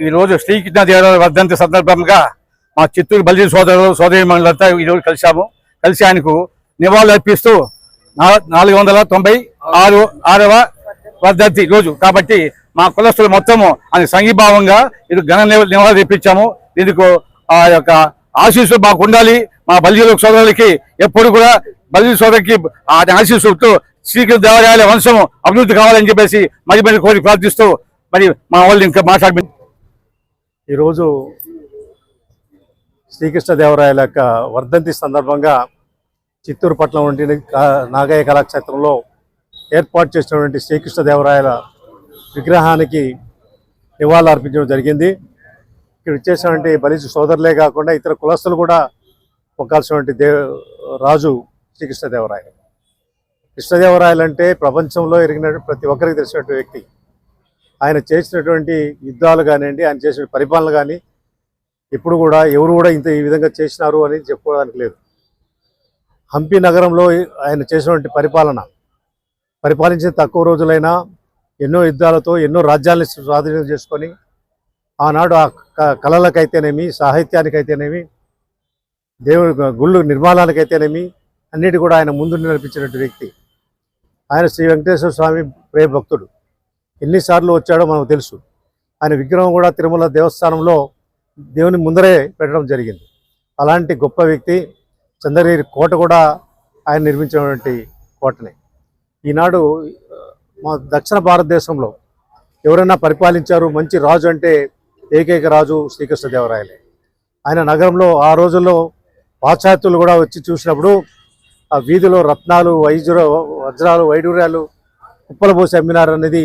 ఈ రోజు శ్రీకృష్ణదేవరాయ వర్ధంతి సందర్భంగా మా చిత్తూరు బలి సోదరులు సోదరి మండలంతా ఈరోజు కలిశాము. కలిసి ఆయనకు నివాళులు అర్పిస్తూ నాలుగు వందల తొంభై ఆరు ఆరవ వర్ధంతి రోజు. కాబట్టి మా కులస్తులు మొత్తము అని సంఘీభావంగా ఇది ఘన నివ- నివాళులు తెప్పించాము ఇందుకు ఆ యొక్క ఆశీస్సులు మాకు ఉండాలి. మా బలిజీల సోదరులకి ఎప్పుడు కూడా బలిజీ సోదరికి ఆ ఆశీస్సులతో శ్రీకృష్ణ దేవాలయాల వంశము అభివృద్ధి కావాలని చెప్పేసి మరి మరి కోరి ప్రార్థిస్తూ మరి మా వాళ్ళు ఇంకా మాట్లాడి ఈరోజు శ్రీకృష్ణదేవరాయల యొక్క వర్ధంతి సందర్భంగా చిత్తూరు పట్నం వంటి కా- నాగయ్య కళాక్షేత్రంలో ఏర్పాటు చేసినటువంటి శ్రీకృష్ణదేవరాయల విగ్రహానికి నివాళులు అర్పించడం జరిగింది. ఇక్కడ ఇచ్చేసినటువంటి బలిసి సోదరులే కాకుండా ఇతర కులస్తులు కూడా ఒక్కాల్సినటువంటి దే రాజు శ్రీకృష్ణదేవరాయ కృష్ణదేవరాయలు అంటే ప్రపంచంలో ఎరిగిన ప్రతి ఒక్కరికి తెలిసినటువంటి వ్యక్తి. ఆయన చేసినటువంటి యుద్ధాలు కానివ్వండి ఆయన చేసిన పరిపాలన కానీ ఇప్పుడు కూడా ఎవరు కూడా ఇంత ఈ విధంగా చేసినారు అని చెప్పుకోవడానికి లేదు. హంపి నగరంలో ఆయన చేసినటువంటి పరిపాలన పరిపాలించిన తక్కువ రోజులైనా ఎన్నో యుద్ధాలతో ఎన్నో రాజ్యాలను స్వాధీనం చేసుకొని ఆనాడు ఆ క- కళలకైతేనేమి సాహిత్యానికైతేనేమి దేవుడి గుళ్ళు నిర్మాణాలకైతేనేమి అన్నిటి కూడా ఆయన ముందు నడిపించినటువంటి వ్యక్తి. ఆయన శ్రీ వెంకటేశ్వర స్వామి ప్రియ భక్తుడు ఎన్నిసార్లు వచ్చాడో మనకు తెలుసు. ఆయన విగ్రహం కూడా తిరుమల దేవస్థానంలో దేవుని ముందరే పెట్టడం జరిగింది. అలాంటి గొప్ప వ్యక్తి చంద్రగిరి కోట కూడా ఆయన నిర్మించినటువంటి కోటనే. ఈనాడు మా దక్షిణ భారతదేశంలో ఎవరైనా పరిపాలించారు మంచి రాజు అంటే ఏకైక రాజు శ్రీకృష్ణదేవరాయలే. ఆయన నగరంలో ఆ రోజుల్లో పాశ్చాత్యులు కూడా వచ్చి చూసినప్పుడు ఆ వీధిలో రత్నాలు వైద్యుర వజ్రాలు వైడూర్యాలు కుప్పలు పోసి అమ్మినారనేది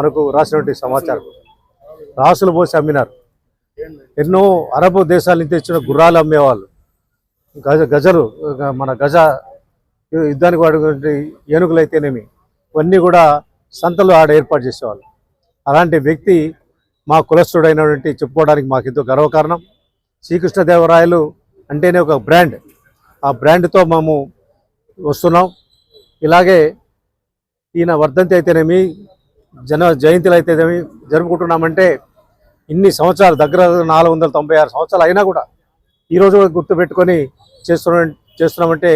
మనకు రాసినటువంటి సమాచారం. రాసులు పోసి అమ్మినారు. ఎన్నో అరబ్ దేశాల నుంచి తెచ్చిన గుర్రాలు అమ్మేవాళ్ళు. గజ గజలు మన గజ యుద్ధానికి వాడుకునే ఏనుగులు అయితేనేమి ఇవన్నీ కూడా సంతలు ఆడ ఏర్పాటు చేసేవాళ్ళు. అలాంటి వ్యక్తి మా కులస్థుడైనటువంటి చెప్పుకోవడానికి మాకు ఎంతో గర్వకారణం. శ్రీకృష్ణదేవరాయలు అంటేనే ఒక బ్రాండ్. ఆ బ్రాండ్తో మేము వస్తున్నాం. ఇలాగే ఈయన వర్ధంతి అయితేనేమి జన జయంతులు అయితే జరుపుకుంటున్నామంటే ఇన్ని సంవత్సరాలు దగ్గర నాలుగు వందల తొంభై ఆరు సంవత్సరాలు అయినా కూడా ఈరోజు గుర్తుపెట్టుకొని చేస్తున్న చేస్తున్నామంటే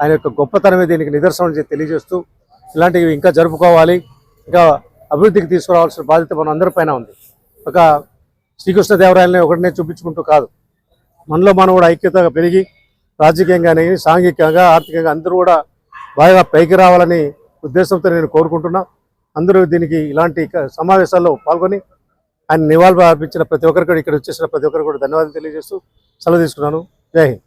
ఆయన యొక్క గొప్పతనమే దీనికి నిదర్శనం తెలియజేస్తూ ఇలాంటివి ఇంకా జరుపుకోవాలి. ఇంకా అభివృద్ధికి తీసుకురావాల్సిన బాధ్యత మన అందరి పైన ఉంది. ఒక శ్రీకృష్ణదేవరాయలని ఒకటినే చూపించుకుంటూ కాదు. మనలో మనం కూడా ఐక్యతగా పెరిగి రాజకీయంగానే సాంఘికంగా ఆర్థికంగా అందరూ కూడా బాగా పైకి రావాలని ఉద్దేశంతో నేను కోరుకుంటున్నా. అందరూ దీనికి ఇలాంటి సమావేశాల్లో పాల్గొని ఆయన నివాళులు అర్పించిన ప్రతి ఒక్కరికి కూడా ఇక్కడ వచ్చేసిన ప్రతి ఒక్కరికి కూడా ధన్యవాదాలు తెలియజేస్తూ సెలవు తీసుకున్నాను. జై హింద్.